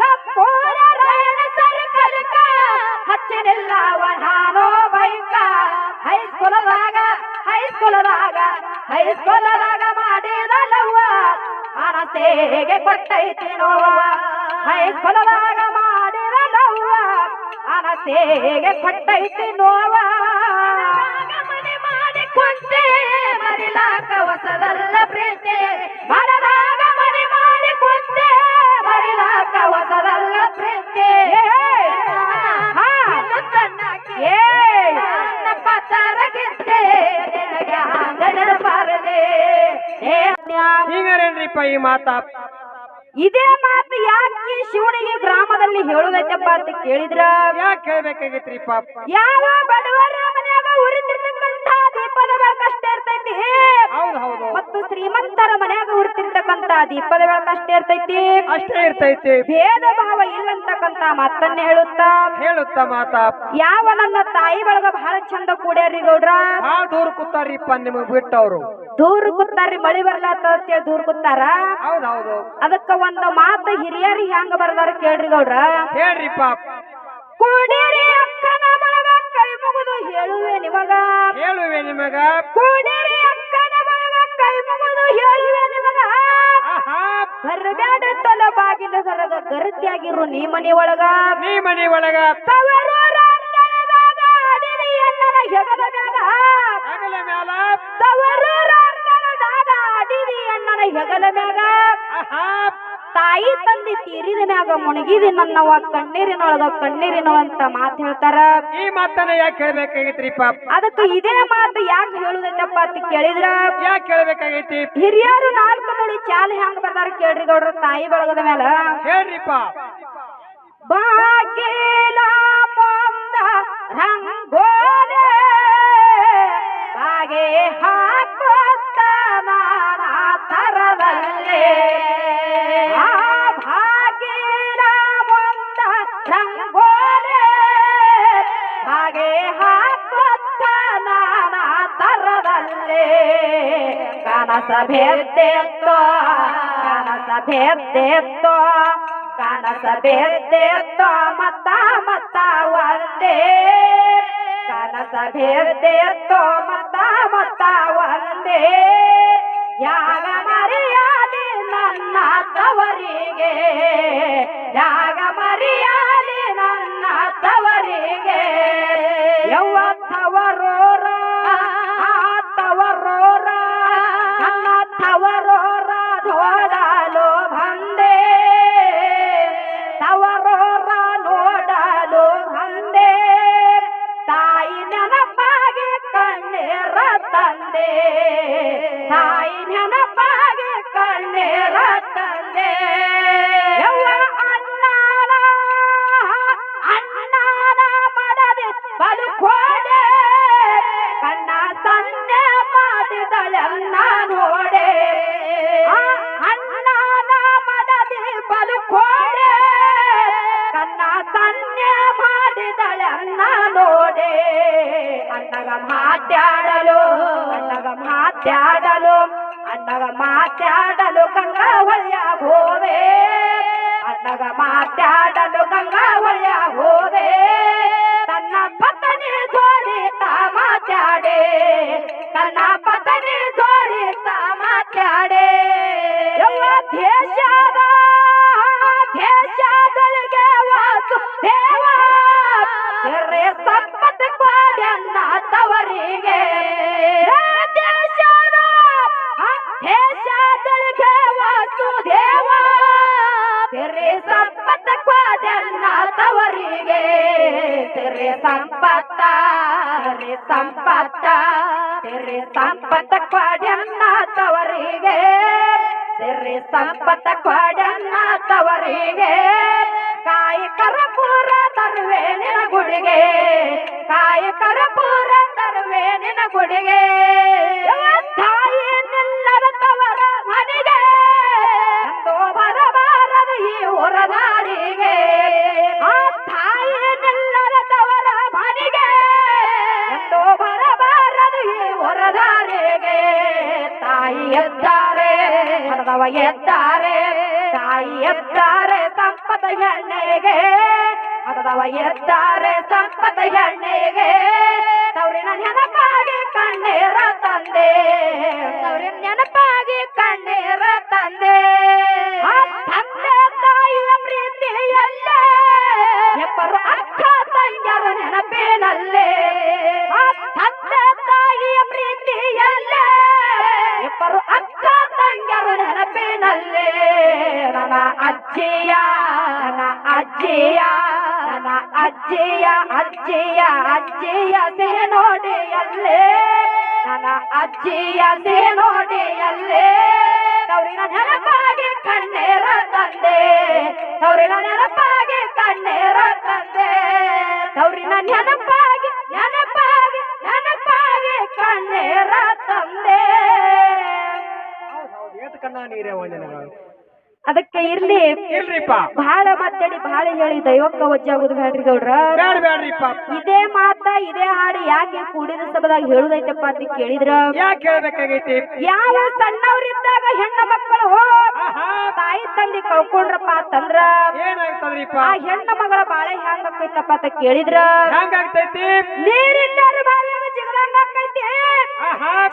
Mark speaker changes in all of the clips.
Speaker 1: ನಮ್ಮೂರ ರಾಯಣ ಸರ್ಕಲ್ಕ ಹಚ್ಚಿನಿಲ್ಲವ ನಾನು ಬೈಕ ಹೈಸ್ಕೂಲದಾಗ ಹೈಸ್ಕೂಲದಾಗ ಹೈಸ್ಕೂಲದಾಗ ಮಾಡಿದ ಲವ್ವ ಮನಸ್ಸಿಗೆ ಕೊಟ್ಟೈತಿ ನೋವ ಹೈಸ್ಕೂಲದಾಗ ಮಾಡಿದ ಲವ್ವ ಮನಸ್ಸಿಗೆ ಕೊಟ್ಟೈತಿ ನೋವ ಮನೆ ಮಾಡಿಕೊಂಡೆ ಮರಿಲಾಕ ಹೊಸದಲ್ಲ ಪ್ರೀತಿ ಮಾಡಿಕೊಂಡೆ ಪ್ರೀತಿ. ಬಾರದೆ.
Speaker 2: ಹಿಂಗರೇನ್ರಿಪ್ಪ ಈ ಮಾತಾ?
Speaker 1: ಇದೇ ಮಾತು ಯಾಕೆ ಶಿವನಿಗೆ ಗ್ರಾಮದಲ್ಲಿ ಹೇಳುದೈತಪ್ಪ ಅಂತ ಕೇಳಿದ್ರ?
Speaker 2: ಯಾಕೆ ಕೇಳ್ಬೇಕಾಗೈತ್ರಿಪ್ಪ
Speaker 1: ಯಾವ ಬಡವರ ದೀಪದ ಬೆಳಕಷ್ಟೇ ಇರ್ತೈತಿ. ಮತ್ತು ಶ್ರೀಮಂತರ ಮನ್ಯಾಗ ಹುಡ್ತಿರ್ತಕ್ಕಂತ ದೀಪದ ಬೆಳಕಷ್ಟೇ ಇರ್ತೈತಿ.
Speaker 2: ಅಷ್ಟೇ ಇರ್ತೈತಿ.
Speaker 1: ಭೇದ ಭಾವ ಇಲ್ಲಂತಕ್ಕಂತ ಮಾತನ್ನ ಹೇಳುತ್ತಾ?
Speaker 2: ಹೇಳುತ್ತ ಮಾತಾ?
Speaker 1: ಯಾವ ನನ್ನ ತಾಯಿ ಬಳಗ ಬಹಳ ಚಂದ ಕೂಡ್ಯಾರಿ ಗೌಡ್ರ?
Speaker 2: ದೂರ ಕೂತಾರಿಪ್ಪ ನಿಮಗ್ ಬಿಟ್ಟವ್ರು.
Speaker 1: ದೂರ ಕೂತಾರ್ರಿ ಮಳಿ ಬರ್ಲಾತ ಅಂತೇಳಿ ದೂರ ಕೂತಾರ?
Speaker 2: ಹೌದು ಹೌದು.
Speaker 1: ಅದಕ್ಕ ಒಂದು ಮಾತು ಹಿರಿಯರಿಗೆ ಹೆಂಗ ಬರ್ದಾರ ಕೇಳ್ರಿ ಗೌಡ್ರ?
Speaker 2: ಹೇಳ್ರಿಪ್ಪ.
Speaker 1: ಕೂಡಿರಿ ಹೇಳುವೆ ನಿಮಗ.
Speaker 2: ಹೇಳುವೆ ನಿಮಗ.
Speaker 1: ಕೂಡಿರಿ ಅಕ್ಕನ ಬಳಗ ಕೈ ಮುಗಿದು ಹೇಳುವೆ ನಿಮಗ. ಬರಬೇಡ ತಲ ಬಾಗಿಲ ಸರಗ ಗರತಿಯಾಗಿರು ನೀ ಮನೆ ಒಳಗ.
Speaker 2: ನೀ ಮನೆ ಒಳಗ.
Speaker 1: ತವರು ಅಂಗಳದಾಗ ಅಡಿದಿ ಅಣ್ಣನ ಹೆಗಲ ಮ್ಯಾಗ.
Speaker 2: ಹಗಲ ಮ್ಯಾಲ.
Speaker 1: ತವರೂರ ಅಂಗಳದಾಗ ಅಡಿದಿ ಅಣ್ಣನ ಹೆಗಲ ಮ್ಯಾಗ. ತಾಯಿ ತಂದೆ ತೀರಿದ ಮ್ಯಾಗ ಮುಣಗಿದಿ ನನ್ನವ ಕಣ್ಣೀರಿನೊಳಗ ಕಣ್ಣೀರಿನೊಳಂತ ಮಾತು ಹೇಳ್ತಾರ.
Speaker 2: ಈ ಮಾತನ್ನ ಯಾಕೆ ಕೇಳ್ಬೇಕಾಗೈತ್ರಿಪ್ಪ
Speaker 1: ಅದಕ್ಕೆ ಇದೇ ಮಾತು ಯಾಕೆ ಹೇಳುದೈತಪ್ಪ ಅಂತ ಕೇಳಿದ್ರ?
Speaker 2: ಯಾಕೆ ಕೇಳ್ಬೇಕಾಗೈತಿ
Speaker 1: ಹಿರಿಯರು ನಾಲ್ಕು ನೋಡಿ ಚಾಲ ಹೆಂಗ್ ಬರ್ದಾರ ಕೇಳ್ರಿ ಗೌಡ್ರ ತಾಯಿ ಬಳಗದ ಮೇಲ
Speaker 2: ಹೇಳ್ರಿಪ್ಪ
Speaker 1: ಬಾಗಿಲ ಮುಂದ ರಂಗೋಲೆ ಬಾಗೆ ಹಾಕೋತ್ತ ನಾನಾ ತರದಲ್ಲೇ. ಕನಸ ಭೇದ್ದೆತ್ತೋ ಕನಸ ಭೇದ್ದೆತ್ತೋ ಕನಸ ಭೇದ್ದೆತ್ತೋ ಮತ್ತ ಮತ್ತ ಒಂದೇ ಕನಸ ಭೇದ್ದೆತ್ತೋ ಮತ್ತ ಮತ್ತ ಒಂದೇ ಯಾಗ ಮರಿಯಾದೆ ನನ್ನ ತವರಿಗೆ, ಯಾಗ ನನ್ನ ತವರಿಗೆ. ತಂದೆ ತಾಯಿ ನೆನಪಾಗಿ ಕಣ್ಣೀರ ತಂದೆ ಮಾಡಿದಳನ್ನ ನೋಡೆ ಅಣ್ಣಗ ಮಾತಾಡಲು ಅಣ್ಣಗ ಮಾತಾಡಲು ಅಣ್ಣಗ ಮಾತಾಡಲು ಗಂಗಾ ಹೊಳೆಯಾಗ ಹೋದೆ ಅಣ್ಣಗ ಮಾತಾಡಲು ಗಂಗಾ ತವರಿಗೆ ದೇಶದ ದೇಶದೊಳಗೆ ವಾಸು ದೇವ ಸಂಪತ್ತ ಕೊಡನ್ನ ತವರಿಗೆ ಸಿರೆ ಸಂಪತ್ತ ಸಿರೆ ಸಂಪತ್ತ ಸಿರೆ ಸಂಪತ್ತ ಕೊಡನ್ನ ತವರಿಗೆ. ಸಿರಿ ಸಂಪತ್ತ ಕೊಡನ್ನ ತವರಿಗೆ. ಕಾಯಿ ಕರಪೂರ ತರುವೆ ನಿನ ಗುಡಿಗೆ ಕಾಯಿ ಕರಪೂರ ತರುವೆ ನಿನ ಗುಡಿಗೆ ತಾಯಿ ನಿಲ್ಲದ ತವರ ಮನೆಗೆ. ಎಂದೋ ಬರಬಾರದು ಈ ಹೊರದಾರಿಗೆ ಆ ತಾಯಿ ನಿಲ್ಲದ ತವರ ಮನೆಗೆ. ಎಂದೋ ಬರಬಾರದು ಈ ಹೊರದಾರಿಗೆ ತಾಯಿ ಎದ್ದಾರೆ ಎತ್ತಾರೆ, ತಾಯಿ ಎತ್ತಾರೆ ಸಂಪದ ಎಣ್ಣೆಗೆ ಮಗದವ ಎತ್ತಾರೆ ಸಂಪದ ಎಣ್ಣೆಗೆ ತವರಿನ ನೆನಪಾಗಿ ಕಣ್ಣೀರ ತಂದೆ. ತವರಿನ ನೆನಪಾಗಿ ಕಣ್ಣೀರ ತಂದೆ. ತಂದೆ ತಾಯಿಯ ಪ್ರೀತಿಯಲ್ಲೇ ಎಬ್ಬರು ಅಕ್ಕ ತಂಗರು ನೆನಪಿನಲ್ಲೇ. ನೆನಪಿನಲ್ಲೇ ನನ್ನ ಅಜ್ಜಿಯ ನನ್ನ ಅಜ್ಜಿಯ ನನ್ನ ಅಜ್ಜಿಯ ಅಜ್ಜಿಯ ಅಜ್ಜಿಯ ಸಿಹಿ ನೋಡಿಯಲ್ಲೇ ನನ್ನ ಅಜ್ಜಿಯ ಸಿಹಿ ನೋಡಿಯಲ್ಲೇ ತವರಿನ ನೆನಪಾಗಿ ಕಣ್ಣೇರ ತಂದೆ, ತವರಿನ ನೆನಪಾಗಿ ಕಣ್ಣೇರ ತಂದೆ. ತವರಿನ ನೆನಪಾಗಿ ನೆನಪಾಗಿ ನೆನಪಾಗಿ ಕಣ್ಣೇರ ತಂದೆ.
Speaker 2: ಕಣ್ಣ ನೀರೇ
Speaker 1: ಅದಕ್ಕೆ ಇರ್ಲಿ.
Speaker 2: ಇಲ್ರಿಪ್ಪ
Speaker 1: ಬಹಳ ಮಾತಾಡಿ ಬಹಳ ಹೇಳಿ ದೈವಕ್ಕ ವಜ್ಜಾಗುದು ಬ್ಯಾಡ್ರಿ ಗೌಡ್ರ.
Speaker 2: ಬ್ಯಾಡ ಬ್ಯಾಡ್ರಿಪ್ಪ.
Speaker 1: ಇದೇ ಮಾತ ಇದೇ ಹಾಡು ಯಾಕೆ ಕೂಡಿದ ಸಭದಾಗ ಹೇಳುದೈತಪ್ಪ ಅಂತ ಕೇಳಿದ್ರ?
Speaker 2: ಯಾಕೆ ಹೇಳ್ಬೇಕಾಗೈತಿ?
Speaker 1: ಯಾವ ಸಣ್ಣವ್ರಿದ್ದಾಗ ಹೆಣ್ಣ ಮಕ್ಕಳು
Speaker 2: ಹೋ
Speaker 1: ತಾಯಿ ತಂದೆ ಕಳ್ಕೊಂಡ್ರಪ್ಪ ಅಂತಂದ್ರ?
Speaker 2: ಏನಾಗ್ತದ್ರಿಪ್ಪ
Speaker 1: ಆ ಹೆಣ್ಣ ಮಗಳ ಬಾಳೆ ಹ್ಯಾಂಗ ಅಂತ ಕೇಳಿದ್ರ? ನೀರಿಲ್ಲರ ಆಕೈತಿ
Speaker 2: ಆಹಾ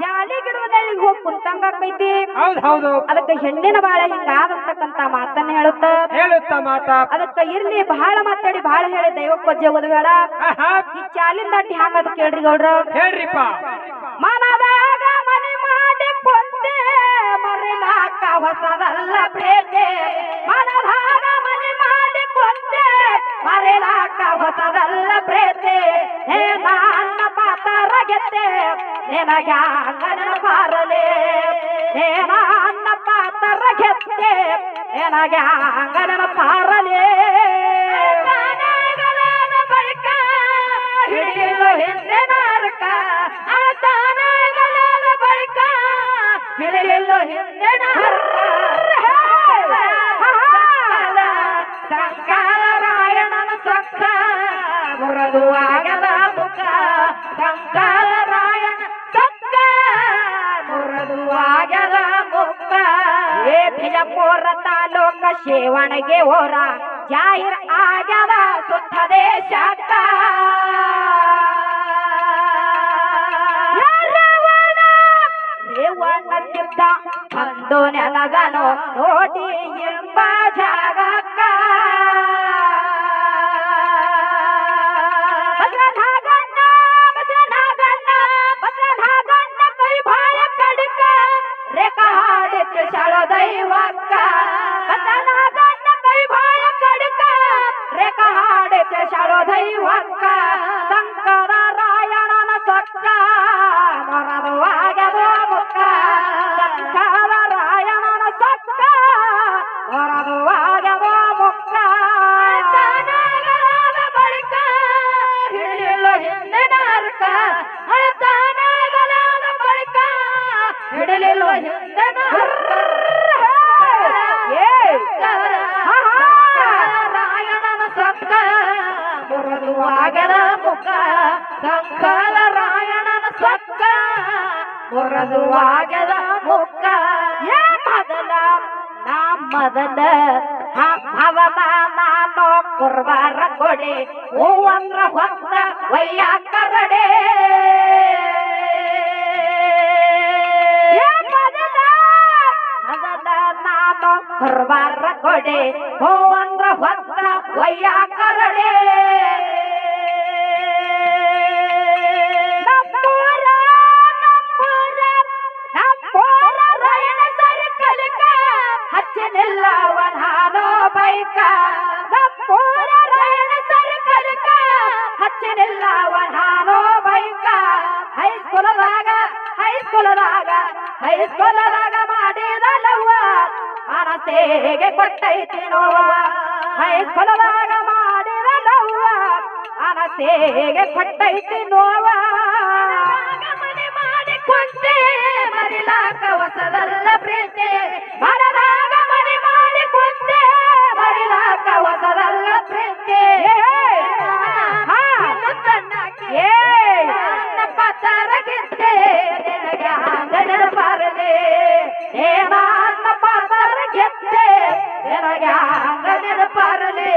Speaker 1: ಜಾಲಿ ಗಿಡದಲ್ಲಿ ಹೋಗಿ ಕುಂತಂಗ ಆಕೈತಿ
Speaker 2: ಹೌದ್ ಹೌದು.
Speaker 1: ಅದಕ್ಕೆ ಹೆಣ್ಣಿನ ಬಾಳೆ ಹಿಂಗಾದಂತಕ್ಕಂತ ಮಾತನ್ನ ಹೇಳುತ್ತ.
Speaker 2: ಹೇಳುತ್ತ ಮಾತ.
Speaker 1: ಅದಕ್ಕೆ ಇರ್ಲಿ ಬಹಳ ಮಾತಾಡಿ ಬಹಳ ಹೇಳಿ ದೈವಕ್ಕೆ ವಜ್ಜೆ ಹೋಗೋದು ಬೇಡ
Speaker 2: ಆಹಾ.
Speaker 1: ಈ ಚಾಲಿನ ದಾಟಿ ಹಂಗದ ಕೇಳ್ರಿ ಗೌಡ್ರ.
Speaker 2: ಹೇಳ್ರಿಪ್ಪ.
Speaker 1: ಮನದಾಗ ಮನೆ ಮಾಡಿ ಕೊಂದೆ ಮರಿಲಾಕ ಹೊಸದಲ್ಲ ಪ್ರೇತೆ. ಮನದಾಗ ಮನೆ ಮಾಡಿ ಕೊಂದೆ ಮರಿಲಾಕ ಹೊಸದಲ್ಲ ಪ್ರೇತೆ. ಹೇ ನನ್ನ ಪಾತರ ಗೆದ್ದೆ ನಿನಗ ಅಂಗನ ಪಾರಲೆ ಹೇ ನನ್ನ ಪಾತರ ಗೆದ್ದೆ ನಿನಗ ಅಂಗನ ಪಾರಲೆ ಬಳಿಕ ಹಿಡಿಯಲು ಹಿಂದೆ ನಾರಕ ಆತನಗಲಾದ ಬಳಿಕ ಹಿಡಿಯಲು ಹಿಂದೆ ಸಂಕಾಲರಾಯಣನ ಶಿವಣಿಗೆ ಓರ ಜಾಹಿರ್ ಆಗ್ಯದ ಸುತ್ತ ದೇಶಕ್ಕ ರೇವಣ್ಣ ಸಿದ್ಧ ಅಂದು ನೆಲಗನು ನೋಡಿ ಎಂಬ ಜಾಗಕ್ಕ ಬಸವನಾಗಣ್ಣ, ಬಸವನಾಗಣ್ಣ, ಬಸವನಾಗಣ್ಣ ಕೈ ಬಾಳ ಕಡಕ ರೇಖಾ ಹಾಡಿತ್ತು ಶಳ ದೈವಕ್ಕ ಬಸವನಾಗಣ್ಣ ಕೈ ಬಾಳ ಕಡಕ ರೇಖಾ ಹಾಡಿತ್ತು ಶಳ ದೈವಕ್ಕ ಶಂಕರ ರಾಯಣನ ಸೊಕ್ಕ ಮರದು ಆಗದ ಮುಕ್ಕ. ಆಗದ ಮುಖ ಸಂಕಲ ರಾಯಣನ ಸೊಕ್ಕ ಮುರದು ಆಗದ ಮುಖ ಏ ಮೊದಲ ನಾ ಮೊದಲ ಹಾ ಅವನ ನಾನು ಕುರ್ಬಾರ ಕೊಡೆ ಹೂವಂದ್ರ ಹೊತ್ತ ವಯ್ಯ ಕರಡೆ ಏ ಮೊದಲ ಮೊದಲ ನಾನು ಕುರ್ಬಾರ ಕೊಡೆ ಹೂವಂದ್ರ ಹೊತ್ತ ವಯ್ಯ ಕರಡೆ ಹೈಸ್ಕೂಲದಾಗ ಮಾಡಿದ ಲವ್ವ, ಮನಸ್ಸಿಗೆ ಕೊಟ್ಟೈತಿ ನೋವ. ಹೈಸ್ಕೂಲದಾಗ ಮಾಡಿದ ಲವ್ವ ಮನಸ್ಸಿಗೆ ಕೊಟ್ಟೈತಿ ನೋವ ಮಾಡಿಕೊಂಡೆ ಮರಿಲಾಕ ಹೊಸದಲ್ಲ ಪ್ರೀತಿ ಮನದಾಗ ಮನೆ ಮಾಡಿಕೊಂಡೆ ಮರಿಲಾಕ ಹೊಸದಲ್ಲ ಪ್ರೀತಿ ನನ್ನ ಪತರಗಿದ್ದೆ ನಿನಗ ಏನಾದ ಪಾತ್ರ ಗೆದ್ದೆ. ನಿನಗೆ ಹಂಗ ನೆನಪಾರಲೇ